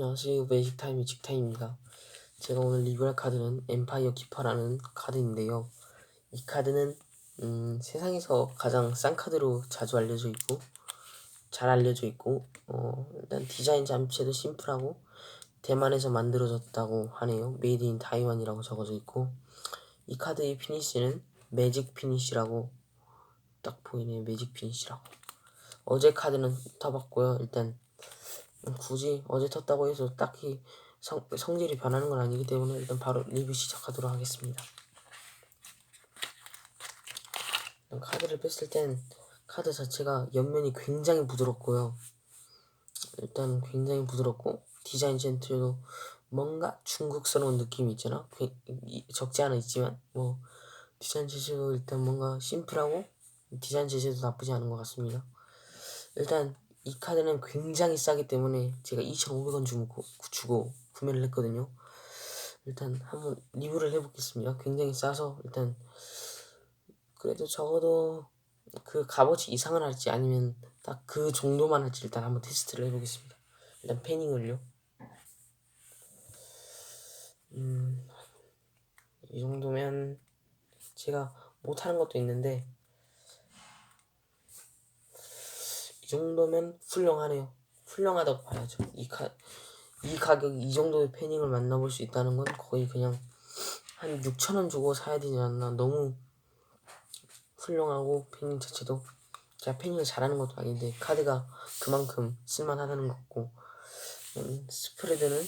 안녕하세요 매직타임 매직타임입니다. 제가 오늘 리뷰할 카드는 엠파이어 키퍼라는 카드인데요. 이 카드는 음, 세상에서 가장 싼 카드로 자주 알려져 있고 잘 알려져 있고 어, 일단 디자인 잠체도 심플하고 대만에서 만들어졌다고 하네요. 메이드 인 타이완이라고 적어져 있고 이 카드의 피니쉬는 매직 피니쉬라고 딱 보이네요. 매직 피니쉬라고. 어제 카드는 타봤고요. 일단 굳이 어제 텄다고 해서 딱히 성, 성질이 변하는 건 아니기 때문에 일단 바로 리뷰 시작하도록 하겠습니다. 카드를 뺐을 땐 카드 자체가 옆면이 굉장히 부드럽고요. 일단 굉장히 부드럽고 디자인 젠틀도 뭔가 중국스러운 느낌이 있잖아. 그, 적지 않아 있지만 뭐 디자인 제재도 일단 뭔가 심플하고 디자인 제재도 나쁘지 않은 것 같습니다. 일단 이 카드는 굉장히 싸기 때문에 제가 2,500원 주고, 주고 구매를 했거든요. 일단 한번 리뷰를 해보겠습니다. 굉장히 싸서 일단 그래도 적어도 그 값어치 이상을 할지 아니면 딱 그 정도만 할지 일단 한번 테스트를 해보겠습니다. 일단 패닝을요. 음, 이 정도면 제가 못하는 것도 있는데 이 정도면 훌륭하네요. 훌륭하다고 봐야죠. 이 가, 이 가격 이 정도의 패닝을 만나볼 수 있다는 건 거의 그냥 한 6천원 주고 사야 되지 않나. 너무 훌륭하고 패닝 자체도 제가 패닝을 잘하는 것도 아닌데 카드가 그만큼 쓸만하다는 거고 음, 스프레드는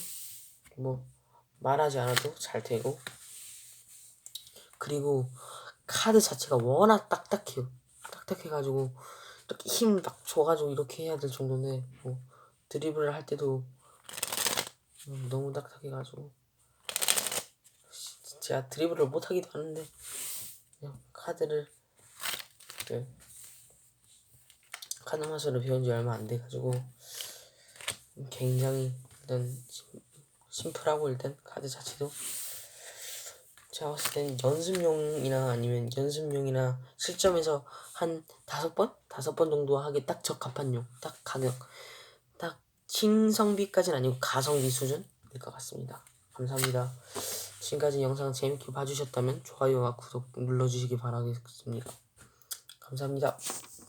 뭐 말하지 않아도 잘 되고 그리고 카드 자체가 워낙 딱딱해요. 딱딱해가지고 이렇게 힘 막 줘가지고 이렇게 해야 될 정도인데 뭐 드리블을 할 때도 음, 너무 딱딱해가지고. 제가 드리블을 못하기도 하는데. 그냥 카드를 그 카드 마술을 배운 지 얼마 안 돼가지고 굉장히 일단 심플하고 일단 카드 자체도 제가 봤을 땐 연습용이나 아니면 연습용이나 실점에서 한 다섯 번? 다섯 번 정도 하기 딱 적합한 용. 딱 가격. 딱 신성비까지는 아니고 가성비 수준일 것 같습니다. 감사합니다. 지금까지 영상 재밌게 봐주셨다면 좋아요와 구독 눌러주시기 바라겠습니다. 감사합니다.